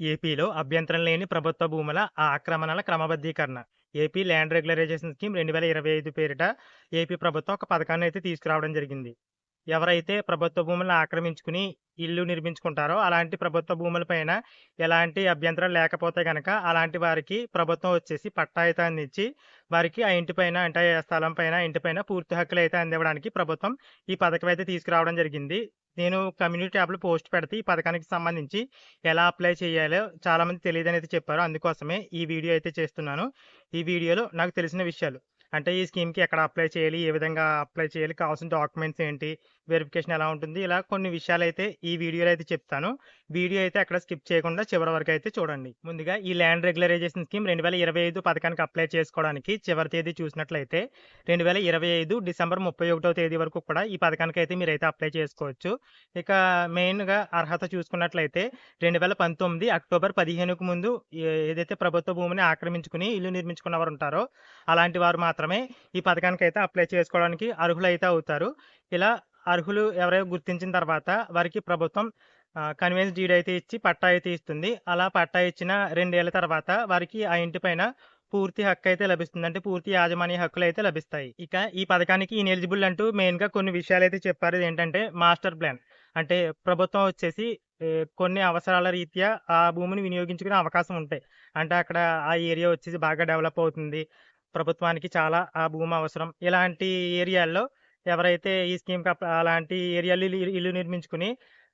ఏపీలో అభ్యంతరం లేని ప్రభుత్వ భూముల ఆక్రమణల క్రమబద్ధీకరణ. ఏపీ ల్యాండ్ రెగ్యులరైజేషన్ స్కీమ్ రెండు వేల ఇరవై ఐదు పేరిట ఏపీ ప్రభుత్వం ఒక పథకాన్ని అయితే తీసుకురావడం జరిగింది. ఎవరైతే ప్రభుత్వ భూములను ఆక్రమించుకుని ఇల్లు నిర్మించుకుంటారో అలాంటి ప్రభుత్వ భూములపైన ఎలాంటి అభ్యంతరం లేకపోతే కనుక అలాంటి వారికి ప్రభుత్వం వచ్చేసి పట్టాయితాన్ని ఇచ్చి వారికి ఆ ఇంటి పైన అంటే స్థలం పైన ఇంటి పైన పూర్తి హక్కులు అయితే అందివ్వడానికి ప్రభుత్వం ఈ పథకం అయితే తీసుకురావడం జరిగింది. నేను కమ్యూనిటీ యాప్లో పోస్ట్ పెడితే ఈ పథకానికి సంబంధించి ఎలా అప్లై చేయాలో చాలామంది తెలియదని అయితే చెప్పారు. అందుకోసమే ఈ వీడియో అయితే చేస్తున్నాను. ఈ వీడియోలో నాకు తెలిసిన విషయాలు. అంటే ఈ స్కీమ్కి ఎక్కడ అప్లై చేయాలి ఏ విధంగా అప్లై చేయాలి కావాల్సిన డాక్యుమెంట్స్ ఏంటి వెరిఫికేషన్ ఎలా ఉంటుంది ఇలా కొన్ని విషయాలు అయితే ఈ వీడియోలో అయితే చెప్తాను. వీడియో అయితే అక్కడ స్కిప్ చేయకుండా చివరి వరకు అయితే చూడండి. ముందుగా ఈ ల్యాండ్ రెగ్యులరైజేషన్ స్కీమ్ రెండు వేల ఇరవై ఐదు పథకానికి అప్లై చేసుకోవడానికి చివరి తేదీ చూసినట్లయితే రెండు వేల ఇరవై ఐదు డిసెంబర్ ముప్పై ఒకటో తేదీ వరకు కూడా ఈ పథకానికి అయితే మీరైతే అప్లై చేసుకోవచ్చు. ఇక మెయిన్గా అర్హత చూసుకున్నట్లయితే రెండు వేల పంతొమ్మిది అక్టోబర్ పదిహేనుకు ముందు ఏదైతే ప్రభుత్వ భూమిని ఆక్రమించుకుని ఇల్లు నిర్మించుకున్న వారు ఉంటారో అలాంటి వారు మాత్రమే ఈ పథకానికి అయితే అప్లై చేసుకోవడానికి అర్హులైతే అవుతారు. ఇలా అర్హులు ఎవరైనా గుర్తించిన తర్వాత వారికి ప్రభుత్వం కన్వీన్స్ డీడ్ అయితే ఇచ్చి పట్టా అయితే ఇస్తుంది. అలా పట్టా ఇచ్చిన రెండేళ్ళ తర్వాత వారికి ఆ ఇంటి పైన పూర్తి హక్కు అయితే లభిస్తుంది. అంటే పూర్తి యాజమాన్య హక్కులు అయితే లభిస్తాయి. ఇక ఈ పథకానికి ఇనెలిజిబుల్ అంటూ మెయిన్గా కొన్ని విషయాలు అయితే చెప్పారు. ఏంటంటే మాస్టర్ ప్లాన్ అంటే ప్రభుత్వం వచ్చేసి కొన్ని అవసరాల రీత్యా ఆ భూమిని వినియోగించుకునే అవకాశం ఉంటాయి. అంటే అక్కడ ఆ ఏరియా వచ్చేసి బాగా డెవలప్ అవుతుంది. ప్రభుత్వానికి చాలా ఆ భూమి అవసరం. ఇలాంటి ఏరియాల్లో ఎవరైతే ఈ స్కీమ్కి అలాంటి ఏరియాలో ఇల్లు ఇల్లు నిర్మించుకుని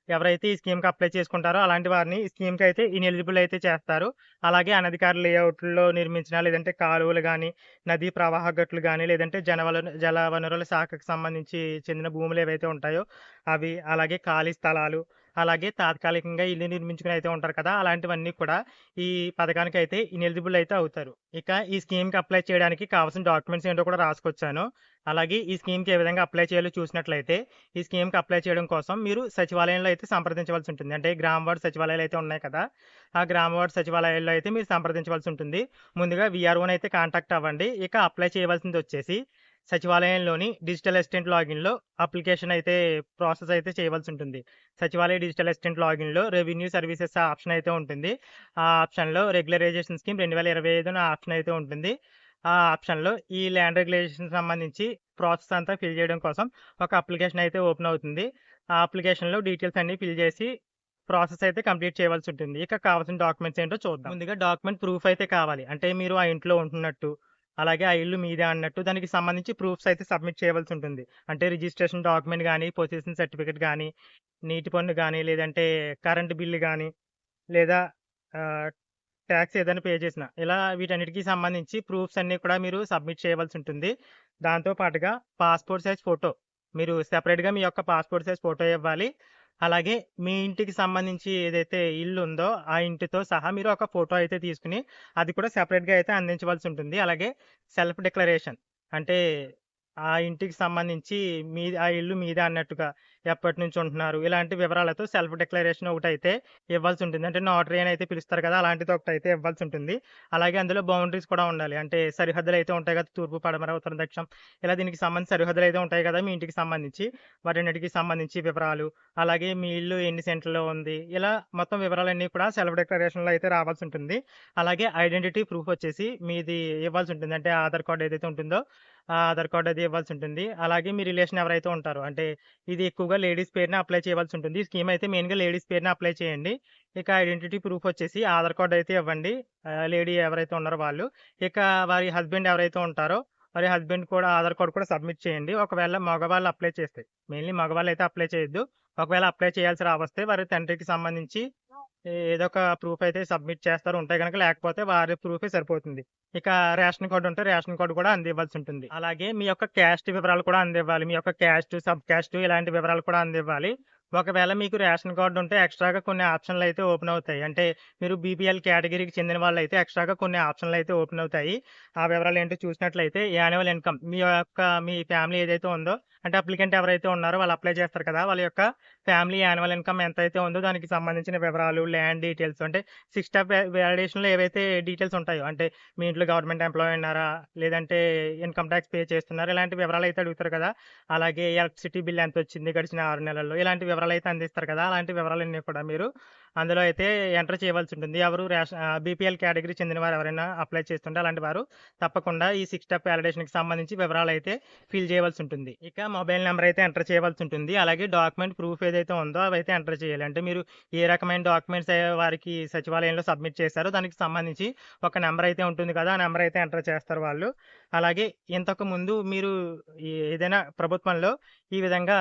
ఎవరైతే ఈ స్కీమ్కి అప్లై చేసుకుంటారో అలాంటి వారిని ఈ స్కీమ్కి అయితే ఇన్ఎలిజిబుల్ అయితే చేస్తారు. అలాగే అనధికార లేఅవుట్లో నిర్మించిన లేదంటే కాలువలు కానీ నదీ ప్రవాహ గట్లు కానీ లేదంటే జనవల జల వనరుల శాఖకు సంబంధించి చెందిన భూములు ఏవైతే ఉంటాయో అవి అలాగే ఖాళీ స్థలాలు అలాగే తాత్కాలికంగా ఇల్లు నిర్మించుకుని అయితే ఉంటారు కదా అలాంటివన్నీ కూడా ఈ పథకానికి అయితే ఇనెలిజిబుల్ అయితే అవుతారు. ఇక ఈ స్కీమ్కి అప్లై చేయడానికి కావాల్సిన డాక్యుమెంట్స్ ఏంటో కూడా రాసుకొచ్చాను. అలాగే ఈ స్కీమ్కి ఏ విధంగా అప్లై చేయాలో చూసినట్లయితే ఈ స్కీమ్కి అప్లై చేయడం కోసం మీరు సచివాలయంలో అయితే సంప్రదించవలసి ఉంటుంది. అంటే గ్రామ వార్డు సచివాలయాలు అయితే ఉన్నాయి కదా ఆ గ్రామ వార్డు సచివాలయాల్లో అయితే మీరు సంప్రదించవలసి ఉంటుంది. ముందుగా విఆర్ఓని అయితే కాంటాక్ట్ అవ్వండి. ఇక అప్లై చేయవలసింది వచ్చేసి సచివాలయంలోని డిజిటల్ అసిస్టెంట్ లాగిన్లో అప్లికేషన్ అయితే ప్రాసెస్ అయితే చేయవలసి ఉంటుంది. సచివాలయ డిజిటల్ అసిస్టెంట్ లాగిన్లో రెవెన్యూ సర్వీసెస్ ఆప్షన్ అయితే ఉంటుంది. ఆ ఆప్షన్లో రెగ్యులరైజేషన్ స్కీమ్ రెండు వేల ఇరవై ఐదున ఆప్షన్ అయితే ఉంటుంది. ఆ ఆప్షన్లో ఈ ల్యాండ్ రెగ్యులేషన్ సంబంధించి ప్రాసెస్ అంతా ఫిల్ చేయడం కోసం ఒక అప్లికేషన్ అయితే ఓపెన్ అవుతుంది. ఆ అప్లికేషన్లో డీటెయిల్స్ అన్ని ఫిల్ చేసి ప్రాసెస్ అయితే కంప్లీట్ చేయవలసి ఉంటుంది. ఇక కావాల్సిన డాక్యుమెంట్స్ ఏంటో చూద్దాం. ముందుగా డాక్యుమెంట్ ప్రూఫ్ అయితే కావాలి. అంటే మీరు ఆ ఇంట్లో ఉంటున్నట్టు అలాగే ఆ ఇల్లు మీదే అన్నట్టు దానికి సంబంధించి ప్రూఫ్స్ అయితే సబ్మిట్ చేయవలసి ఉంటుంది. అంటే రిజిస్ట్రేషన్ డాక్యుమెంట్ కానీ పొజిషన్ సర్టిఫికేట్ కానీ నీటి పన్ను కానీ లేదంటే కరెంట్ బిల్లు కానీ లేదా ట్యాక్స్ ఏదైనా పే చేసిన. ఇలా వీటన్నిటికీ సంబంధించి ప్రూఫ్స్ అన్నీ కూడా మీరు సబ్మిట్ చేయవలసి ఉంటుంది. దాంతో పాటుగా పాస్పోర్ట్ సైజ్ ఫోటో. మీరు సెపరేట్గా మీ యొక్క పాస్పోర్ట్ సైజ్ ఫోటో ఇవ్వాలి. అలాగే మీ ఇంటికి సంబంధించి ఏదైతే ఇల్లు ఉందో ఆ ఇంటితో సహా మీరు ఒక ఫోటో అయితే తీసుకుని అది కూడా సెపరేట్గా అయితే అందించవలసి ఉంటుంది. అలాగే సెల్ఫ్ డిక్లరేషన్ అంటే ఆ ఇంటికి సంబంధించి మీ ఆ ఇల్లు మీదే అన్నట్టుగా ఎప్పటి నుంచి ఉంటున్నారు ఇలాంటి వివరాలతో సెల్ఫ్ డిక్లరేషన్ ఒకటి అయితే ఇవ్వాల్సి ఉంటుంది అంటే నోటరీ అని అయితే పిలుస్తారు కదా అలాంటిది ఒకటి అయితే ఇవ్వాల్సి ఉంటుంది అలాగే అందులో బౌండరీస్ కూడా ఉండాలి. అంటే సరిహద్దులు అయితే ఉంటాయి కదా తూర్పు పడమర ఉత్తర దక్షిణం. ఇలా దీనికి సంబంధించి సరిహద్దులు అయితే ఉంటాయి కదా మీ ఇంటికి సంబంధించి. వాటిన్నిటికి సంబంధించి వివరాలు. అలాగే మీ ఇల్లు ఎన్ని సెంటర్లో ఉంది. ఇలా మొత్తం వివరాలన్నీ కూడా సెల్ఫ్ డిక్లరేషన్లో అయితే రావాల్సి ఉంటుంది అలాగే ఐడెంటిటీ ప్రూఫ్ వచ్చేసి మీది ఇవ్వాల్సి ఉంటుంది అంటే ఆధార్ కార్డు ఏదైతే ఉంటుందో ఆ ఆధార్ కార్డు అది ఇవ్వాల్సి ఉంటుంది అలాగే మీ రిలేషన్ ఎవరైతే ఉంటారో అంటే ఇది ఎక్కువగా లేడీస్ పేరున అప్లై చేయవలసి ఉంటుంది. ఈ స్కీమ్ అయితే మెయిన్గా లేడీస్ పేరున అప్లై చేయండి. ఇక ఐడెంటిటీ ప్రూఫ్ వచ్చేసి ఆధార్ కార్డు అయితే ఇవ్వండి. లేడీ ఎవరైతే ఉన్నారో వాళ్ళు. ఇక వారి హస్బెండ్ ఎవరైతే ఉంటారో వారి హస్బెండ్ కూడా ఆధార్ కార్డు కూడా సబ్మిట్ చేయండి. ఒకవేళ మగవాళ్ళు అప్లై చేస్తే. మెయిన్లీ మగవాళ్ళు అయితే అప్లై చేయొద్దు. ఒకవేళ అప్లై చేయాల్సి రావస్తే వారి తండ్రికి సంబంధించి ఏదో ఒక ప్రూఫ్ అయితే సబ్మిట్ చేస్తారు ఉంటే కనుక లేకపోతే వారి ప్రూఫే సరిపోతుంది. ఇక రేషన్ కార్డు ఉంటే రేషన్ కార్డు కూడా అందివ్వాల్సి ఉంటుంది. అలాగే మీ యొక్క క్యాస్ట్ వివరాలు కూడా అందివ్వాలి. మీ యొక్క క్యాస్ట్ సబ్ క్యాస్ట్ ఇలాంటి వివరాలు కూడా అందివ్వాలి. ఒకవేళ మీకు రేషన్ కార్డు ఉంటే ఎక్స్ట్రాగా కొన్ని ఆప్షన్లు అయితే ఓపెన్ అవుతాయి. అంటే మీరు బీపీఎల్ కేటగిరీకి చెందిన వాళ్ళు అయితే ఎక్స్ట్రాగా కొన్ని ఆప్షన్లు అయితే ఓపెన్ అవుతాయి. ఆ వివరాలు ఏంటో చూసినట్లయితే యాన్యువల్ ఇన్కమ్ మీ యొక్క మీ ఫ్యామిలీ ఏదైతే ఉందో అంటే అప్లికెంట్ ఎవరైతే ఉన్నారో వాళ్ళు అప్లై చేస్తారు కదా వాళ్ళ యొక్క ఫ్యామిలీ యాన్యువల్ ఇన్కమ్ ఎంత అయితే ఉందో దానికి సంబంధించిన వివరాలు ల్యాండ్ డీటెయిల్స్ అంటే సిక్స్ స్టాప్ వ్యాలిడేషన్లో ఏవైతే డీటెయిల్స్ ఉంటాయో అంటే మీ ఇంట్లో గవర్నమెంట్ ఎంప్లాయీ ఉన్నారా లేదంటే ఇన్కమ్ ట్యాక్స్ పే చేస్తున్నారా ఇలాంటి వివరాలు అయితే అడుగుతారు కదా. అలాగే ఎలక్ట్రిసిటీ బిల్ ఎంత వచ్చింది గడిచిన ఆరు నెలల్లో ఇలాంటి వివరాలు అయితే అందిస్తారు కదా? అలాంటి వివరాలన్నీ కూడా మీరు అందులో అయితే ఎంటర్ చేయవలసి ఉంటుంది. ఎవరు రేషన్ బీపీఎల్ కేటగిరీ చెందిన వారు ఎవరైనా అప్లై చేస్తుంటే అలాంటి వారు తప్పకుండా ఈ సిక్స్ స్టెప్ వ్యాలిడేషన్కి సంబంధించి వివరాలు అయితే ఫిల్ చేయవలసి ఉంటుంది. ఇక మొబైల్ నెంబర్ అయితే ఎంటర్ చేయవలసి ఉంటుంది. అలాగే డాక్యుమెంట్ ప్రూఫ్ ఏదైతే ఉందో అవైతే ఎంటర్ చేయాలి. అంటే మీరు ఏ రకమైన డాక్యుమెంట్స్ వారికి సచివాలయంలో సబ్మిట్ చేశారో దానికి సంబంధించి ఒక నెంబర్ అయితే ఉంటుంది కదా! ఆ నెంబర్ అయితే ఎంటర్ చేస్తారు వాళ్ళు. అలాగే ఇంతకు ముందు మీరు ఏదైనా ప్రభుత్వంలో ఈ విధంగా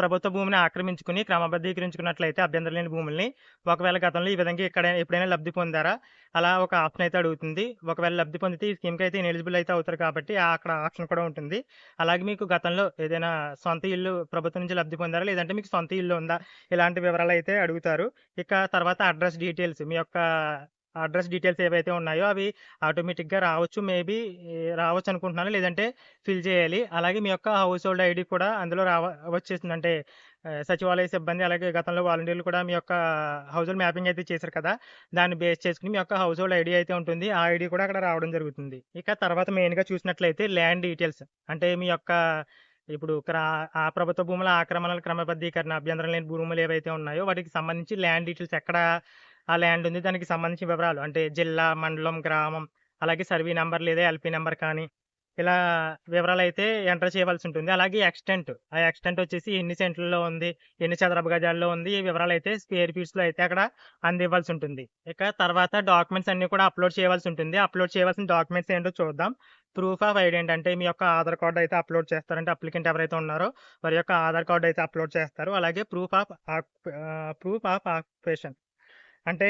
ప్రభుత్వ భూమిని ఆక్రమించుకొని క్రమబద్ధీకరించుకున్నట్లయితే అభ్యంతరం లేని భూముల్ని, ఒకవేళ గతంలో ఈ విధంగా ఇక్కడ ఎప్పుడైనా లబ్ధి పొందారా? అలా ఒక ఆప్షన్ అయితే అడుగుతుంది. ఒకవేళ లబ్ధి పొందితే ఈ స్కీమ్‌కి అయితే ఎలిజిబుల్ అయితే అవుతారు కాబట్టి అక్కడ ఆప్షన్ కూడా ఉంటుంది. అలాగే మీకు గతంలో ఏదైనా సొంత ఇల్లు ప్రభుత్వం నుంచి లబ్ధి పొందారా? లేదంటే మీకు సొంత ఇల్లు ఉందా? ఇలాంటి వివరాలు అయితే అడుగుతారు. ఇక తర్వాత అడ్రస్ డీటెయిల్స్ మీ యొక్క అడ్రస్ డీటెయిల్స్ ఏవైతే ఉన్నాయో అవి ఆటోమేటిక్‌గా రావచ్చు. మేబీ రావచ్చు అనుకుంటున్నాను. లేదంటే ఫిల్ చేయాలి. అలాగే మీ యొక్క హౌస్ హోల్డ్ ఐడి కూడా అందులో రావ వచ్చేసింది అంటే సచివాలయ సిబ్బంది అలాగే గతంలో వాలంటీర్లు కూడా మీ యొక్క హౌస్ హోల్డ్ మ్యాపింగ్ అయితే చేశారు కదా! దాన్ని బేస్ చేసుకుని మీ యొక్క హౌస్ హోల్డ్ ఐడి అయితే ఉంటుంది. ఆ ఐడి కూడా అక్కడ రావడం జరుగుతుంది. ఇక తర్వాత మెయిన్‌గా చూసినట్లయితే ల్యాండ్ డీటెయిల్స్ అంటే మీ యొక్క ఇప్పుడు క్రా ఆ ప్రభుత్వ భూముల ఆక్రమణల క్రమబద్ధీకరణ అభ్యంతరం లేని భూములు ఏవైతే ఉన్నాయో వాటికి సంబంధించి ల్యాండ్ డీటెయిల్స్ ఎక్కడ ఆ ల్యాండ్ ఉంది దానికి సంబంధించిన వివరాలు అంటే జిల్లా, మండలం, గ్రామం అలాగే సర్వీ నంబర్ లేదా ఎల్‌పీ నెంబర్ కానీ ఇలా వివరాలు అయితే ఎంటర్ చేయవలసి ఉంటుంది. అలాగే ఎక్స్‌టెంట్ ఆ ఎక్స్‌టెంట్ వచ్చేసి ఎన్ని సెంట్లలో ఉంది? ఎన్ని చదరపు గజాల్లో ఉంది? ఈ వివరాలు అయితే స్క్వేర్ ఫీట్స్‌లో అయితే అక్కడ అందివ్వాల్సి ఉంటుంది. ఇక తర్వాత డాక్యుమెంట్స్ అన్నీ కూడా అప్లోడ్ చేయవలసి ఉంటుంది. అప్లోడ్ చేయవలసిన డాక్యుమెంట్స్ ఏంటో చూద్దాం. ప్రూఫ్ ఆఫ్ ఐడెంటిటీ అంటే మీ యొక్క ఆధార్ కార్డ్ అయితే అప్లోడ్ చేస్తారు. అంటే అప్లికెంట్ ఎవరైతే ఉన్నారో వారి యొక్క ఆధార్ కార్డ్ అయితే అప్లోడ్ చేస్తారు. అలాగే proof of proof of occupation అంటే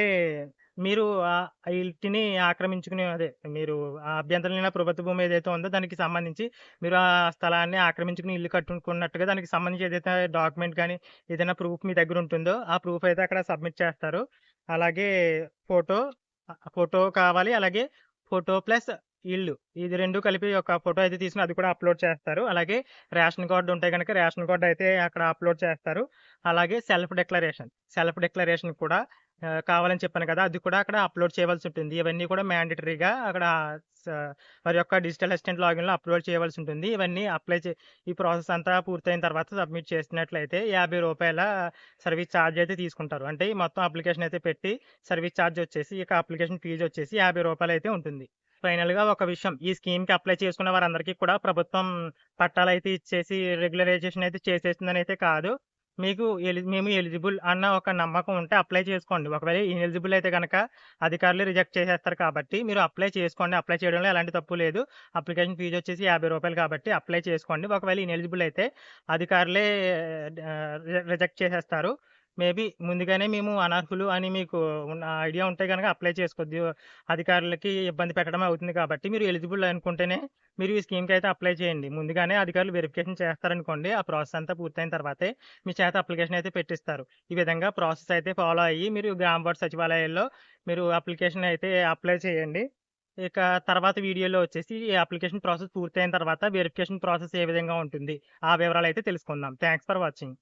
మీరు ఆ ఇంటిని ఆక్రమించుకుని అదే మీరు ఆ అభ్యంతరం ప్రభుత్వ భూమి ఏదైతే ఉందో దానికి సంబంధించి మీరు ఆ స్థలాన్ని ఆక్రమించుకుని ఇల్లు కట్టుకున్నట్టుగా దానికి సంబంధించి ఏదైతే డాక్యుమెంట్ కానీ ఏదైనా ప్రూఫ్ మీ దగ్గర ఉంటుందో ఆ ప్రూఫ్ అయితే అక్కడ సబ్మిట్ చేస్తారు. అలాగే ఫోటో ఫోటో కావాలి. అలాగే ఫోటో ప్లస్ ఇల్లు ఇది రెండు కలిపి ఒక ఫోటో అయితే తీసిన అది కూడా అప్లోడ్ చేస్తారు. అలాగే రేషన్ కార్డు ఉంటే కనుక రేషన్ కార్డు అయితే అక్కడ అప్లోడ్ చేస్తారు. అలాగే సెల్ఫ్ డిక్లరేషన్ సెల్ఫ్ డిక్లరేషన్ కూడా కావాలని చెప్పాను కదా! అది కూడా అక్కడ అప్లోడ్ చేయవలసి ఉంటుంది. ఇవన్నీ కూడా మ్యాండేటరీగా అక్కడ వారి యొక్క డిజిటల్ అసిస్టెంట్ లాగిన్‌లో అప్లోడ్ చేయవలసి ఉంటుంది. ఇవన్నీ అప్లై చే ఈ ప్రాసెస్ అంతా పూర్తయిన తర్వాత సబ్మిట్ చేసినట్లయితే యాభై రూపాయల సర్వీస్ ఛార్జ్ అయితే తీసుకుంటారు. అంటే ఈ మొత్తం అప్లికేషన్ అయితే పెట్టి సర్వీస్ ఛార్జ్ వచ్చేసి ఇక అప్లికేషన్ ఫీజు వచ్చేసి యాభై రూపాయలు అయితే ఉంటుంది. ఫైనల్‌గా ఒక విషయం ఈ స్కీమ్‌కి అప్లై చేసుకున్న వారందరికీ కూడా ప్రభుత్వం పట్టాలు అయితే ఇచ్చేసి రెగ్యులరైజేషన్ అయితే చేసేస్తుందని అయితే కాదు. మీకు ఎలి మేము ఎలిజిబుల్ అన్న ఒక నమ్మకం ఉంటే అప్లై చేసుకోండి. ఒకవేళ ఎలిజిబుల్ అయితే కనుక అధికారులు రిజెక్ట్ చేసేస్తారు కాబట్టి మీరు అప్లై చేసుకోండి. అప్లై చేయడంలో ఎలాంటి తప్పు లేదు. అప్లికేషన్ ఫీజు వచ్చేసి యాభై రూపాయలు కాబట్టి అప్లై చేసుకోండి. ఒకవేళ ఇన్ఎలిజిబుల్ అయితే అధికారులే రిజెక్ట్ చేసేస్తారు. మేబీ ముందుగానే మేము అనర్హులు అని మీకు ఉన్న ఐడియా ఉంటే కనుక అప్లై చేసుకోవద్దు. అధికారులకి ఇబ్బంది పెట్టడం అవుతుంది కాబట్టి మీరు ఎలిజిబుల్ అనుకుంటేనే మీరు ఈ స్కీమ్‌కి అయితే అప్లై చేయండి. ముందుగానే అధికారులు వెరిఫికేషన్ చేస్తారనుకోండి. ఆ ప్రాసెస్ అంతా పూర్తయిన తర్వాతే మీ చేత అప్లికేషన్ అయితే పెట్టిస్తారు. ఈ విధంగా ప్రాసెస్ అయితే ఫాలో అయ్యి మీరు గ్రామ వార్డ్ సచివాలయాల్లో మీరు అప్లికేషన్ అయితే అప్లై చేయండి. ఇక తర్వాత వీడియోలో వచ్చేసి ఈ అప్లికేషన్ ప్రాసెస్ పూర్తయిన తర్వాత వెరిఫికేషన్ ప్రాసెస్ ఏ విధంగా ఉంటుంది? ఆ వివరాలు అయితే తెలుసుకుందాం. Thanks for watching.